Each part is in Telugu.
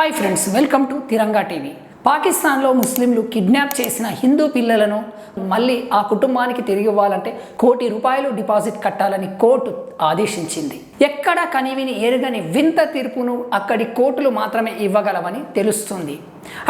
Hi friends welcome to Tiranga TV పాకిస్తాన్లో ముస్లింలు కిడ్నాప్ చేసిన హిందూ పిల్లలను మళ్ళీ ఆ కుటుంబానికి తిరిగి ఇవ్వాలంటే కోటి రూపాయలు డిపాజిట్ కట్టాలని కోర్టు ఆదేశించింది. ఎక్కడ కనివిని ఎరుగని వింత తీర్పును అక్కడి కోర్టులు మాత్రమే ఇవ్వగలవని తెలుస్తుంది.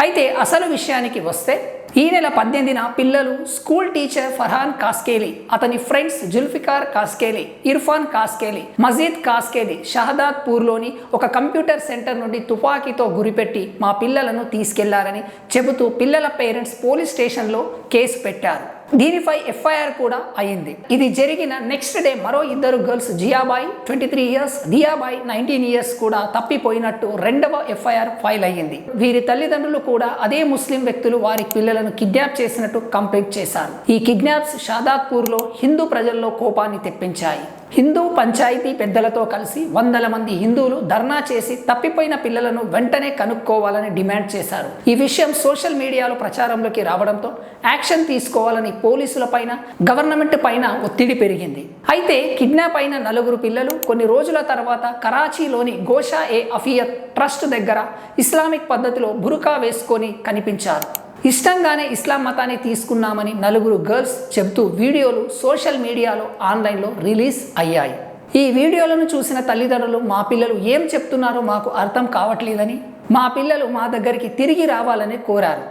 అయితే అసలు విషయానికి వస్తే ఈ నెల పద్దెనిమిదిన పిల్లలు స్కూల్ టీచర్ ఫర్హాన్ కాస్కేలి అతని ఫ్రెండ్స్ జుల్ఫికార్ కాస్కేలి ఇర్ఫాన్ కాస్కేలి మజీద్ కాస్కేలి షహదాద్పూర్లోని ఒక కంప్యూటర్ సెంటర్ నుండి తుపాకీతో గురిపెట్టి మా పిల్లలను తీసుకెళ్ళారని చెబుతూ పిల్లల పేరెంట్స్ పోలీస్ స్టేషన్లో కేసు పెట్టారు. దీనిపై ఎఫ్ఐఆర్ కూడా అయింది ఇది జరిగిన నెక్స్ట్ డే మరో ఇద్దరు girls Ziabai twenty three years Diyabai nineteen years కూడా తప్పిపోయినట్టు రెండవ ఎఫ్ఐఆర్ ఫైల్ అయ్యింది. వీరి తల్లిదండ్రులు కూడా అదే ముస్లిం వ్యక్తులు వారి పిల్లలను కిడ్నాప్ చేసినట్టు కంప్లైంట్ చేశారు. ఈ కిడ్నాప్స్ షాదాక్పూర్లో హిందూ ప్రజల్లో కోపాన్ని తెప్పించాయి. హిందూ పంచాయతీ పెద్దలతో కలిసి వందల మంది హిందువులు ధర్నా చేసి తప్పిపోయిన పిల్లలను వెంటనే కనుక్కోవాలని డిమాండ్ చేశారు. ఈ విషయం సోషల్ మీడియాలో ప్రచారంలోకి రావడంతో యాక్షన్ తీసుకోవాలని పోలీసులపైన గవర్నమెంట్ పైన ఒత్తిడి పెరిగింది. అయితే కిడ్నాప్ అయిన నలుగురు పిల్లలు కొన్ని రోజుల తర్వాత కరాచీలోని గోషా ఏ అఫియత్ ట్రస్ట్ దగ్గర ఇస్లామిక్ పద్ధతిలో బురుకా వేసుకొని కనిపించారు. ఇష్టంగానే ఇస్లాం మతాన్ని తీసుకున్నామని నలుగురు గర్ల్స్ చెబుతూ వీడియోలు సోషల్ మీడియాలో ఆన్లైన్లో రిలీజ్ అయ్యాయి. ఈ వీడియోలను చూసిన తల్లిదండ్రులు మా పిల్లలు ఏం చెప్తున్నారో మాకు అర్థం కావట్లేదని మా పిల్లలు మా దగ్గరికి తిరిగి రావాలని కోరారు.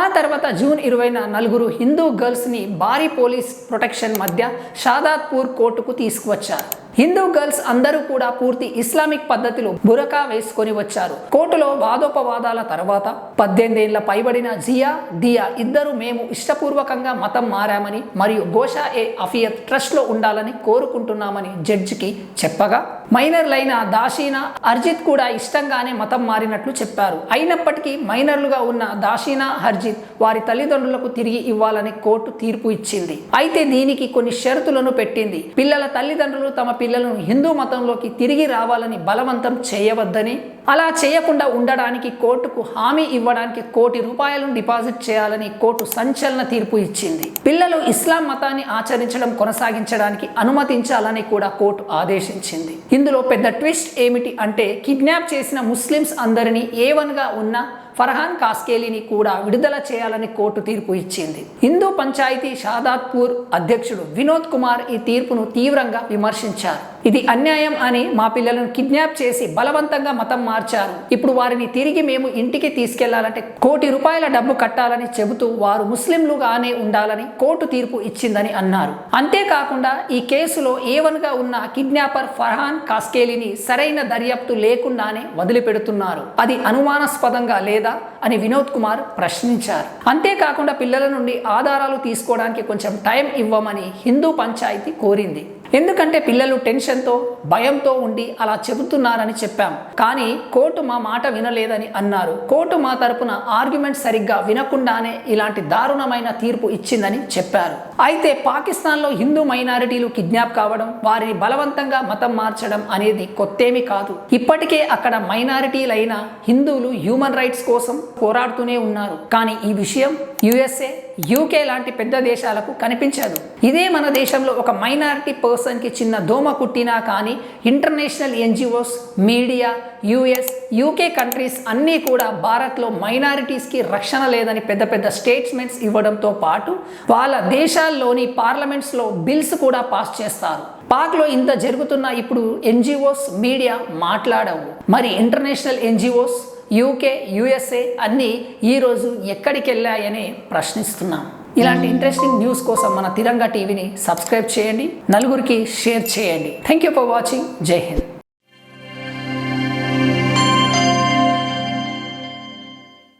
ఆ తర్వాత జూన్ ఇరవైన నలుగురు హిందూ గర్ల్స్ని భారీ పోలీస్ ప్రొటెక్షన్ మధ్య షాదాత్పూర్ కోర్టుకు తీసుకువచ్చారు. హిందూ గర్ల్స్ అందరూ కూడా పూర్తి ఇస్లామిక్ పద్ధతిలో బురకా వేసుకొని వచ్చారు. కోర్టులో వాదోపవాదాల తర్వాత పద్దెనిమిదేళ్ళ పైబడిన జియా దియా ఇద్దరు మేము ఇష్టపూర్వకంగా మతం మారామని మరియు గోషా ఏ అఫియత్ ట్రస్ట్లో ఉండాలని కోరుకుంటున్నామని జడ్జికి చెప్పగా మైనర్లైన దాషీనా అర్జిత్ కూడా ఇష్టంగానే మతం మారినట్లు చెప్పారు. అయినప్పటికీ మైనర్లుగా ఉన్న దాషీనా హర్జిత్ వారి తల్లిదండ్రులకు తిరిగి ఇవ్వాలని కోర్టు తీర్పు ఇచ్చింది. అయితే దీనికి కొన్ని షరతులను పెట్టింది. పిల్లల తల్లిదండ్రులు తమ పిల్లలను హిందూ మతంలోకి తిరిగి రావాలని బలవంతం చేయవద్దని అలా చేయకుండా ఉండడానికి కోర్టుకు హామీ ఇవ్వడానికి కోటి రూపాయలను డిపాజిట్ చేయాలని కోర్టు సంచలన తీర్పు ఇచ్చింది. పిల్లలు ఇస్లాం మతాన్ని ఆచరించడం కొనసాగించడానికి అనుమతించాలని కూడా కోర్టు ఆదేశించింది. ఇందులో పెద్ద ట్విస్ట్ ఏమిటి అంటే కిడ్నాప్ చేసిన ముస్లిమ్స్ అందరినీ ఏవన్గా ఉన్న ఫర్హాన్ కాస్కేలిని కూడా విడుదల చేయాలని కోర్టు తీర్పు ఇచ్చింది. హిందూ పంచాయతీ షాదాత్పూర్ అధ్యక్షుడు వినోద్ కుమార్ ఈ తీర్పును తీవ్రంగా విమర్శించారు. ఇది అన్యాయం అని మా పిల్లలను కిడ్నాప్ చేసి బలవంతంగా మతం మార్చారు. ఇప్పుడు వారిని తిరిగి మేము ఇంటికి తీసుకెళ్ళాలంటే కోటి రూపాయల డబ్బు కట్టాలని చెబుతూ వారు ముస్లింలుగానే ఉండాలని కోర్టు తీర్పు ఇచ్చిందని అన్నారు. అంతేకాకుండా ఈ కేసులో ఏవన్గా ఉన్న కిడ్నాపర్ ఫర్హాన్ కాస్కేలిని సరైన దర్యాప్తు లేకుండానే వదిలిపెడుతున్నారు. అది అనుమానాస్పదంగా లేదా అని వినోద్ కుమార్ ప్రశ్నించారు. అంతేకాకుండా పిల్లల నుండి ఆధారాలు తీసుకోవడానికి కొంచెం టైం ఇవ్వమని హిందూ పంచాయతీ కోరింది. ఎందుకంటే పిల్లలు టెన్షన్తో భయంతో ఉండి అలా చెబుతున్నారని చెప్పాం. కానీ కోర్టు మా మాట వినలేదని అన్నారు. కోర్టు మా తరపున ఆర్గ్యుమెంట్ సరిగ్గా వినకుండానే ఇలాంటి దారుణమైన తీర్పు ఇచ్చిందని చెప్పారు. అయితే పాకిస్తాన్లో హిందూ మైనారిటీలు కిడ్నాప్ కావడం వారిని బలవంతంగా మతం మార్చడం అనేది కొత్తేమి కాదు. ఇప్పటికే అక్కడ మైనారిటీలైన హిందువులు హ్యూమన్ రైట్స్ కోసం పోరాడుతూనే ఉన్నారు. కానీ ఈ విషయం యుఎస్ఏ యూకే లాంటి పెద్ద దేశాలకు కనిపించదు. ఇదే మన దేశంలో ఒక మైనారిటీ పర్సన్కి చిన్న దోమ కుట్టినా కానీ international NGOs media US UK countries అన్నీ కూడా భారత్లో మైనారిటీస్కి రక్షణ లేదని పెద్ద పెద్ద స్టేట్మెంట్స్ ఇవ్వడంతో పాటు వాళ్ళ దేశాల్లోని పార్లమెంట్స్లో బిల్స్ కూడా పాస్ చేస్తారు. పాక్లో ఇంత జరుగుతున్న ఇప్పుడు ఎన్జిఓస్ మీడియా మాట్లాడవు. మరి ఇంటర్నేషనల్ ఎన్జిఓస్ యూకే యుఎస్ఏ అన్నీ ఈరోజు ఎక్కడికి వెళ్ళాయని ప్రశ్నిస్తున్నాం. ఇలాంటి ఇంట్రెస్టింగ్ న్యూస్ కోసం మన తిరంగా టీవీని సబ్స్క్రైబ్ చేయండి. నలుగురికి షేర్ చేయండి. థ్యాంక్ యూ ఫర్ వాచింగ్ జై హింద్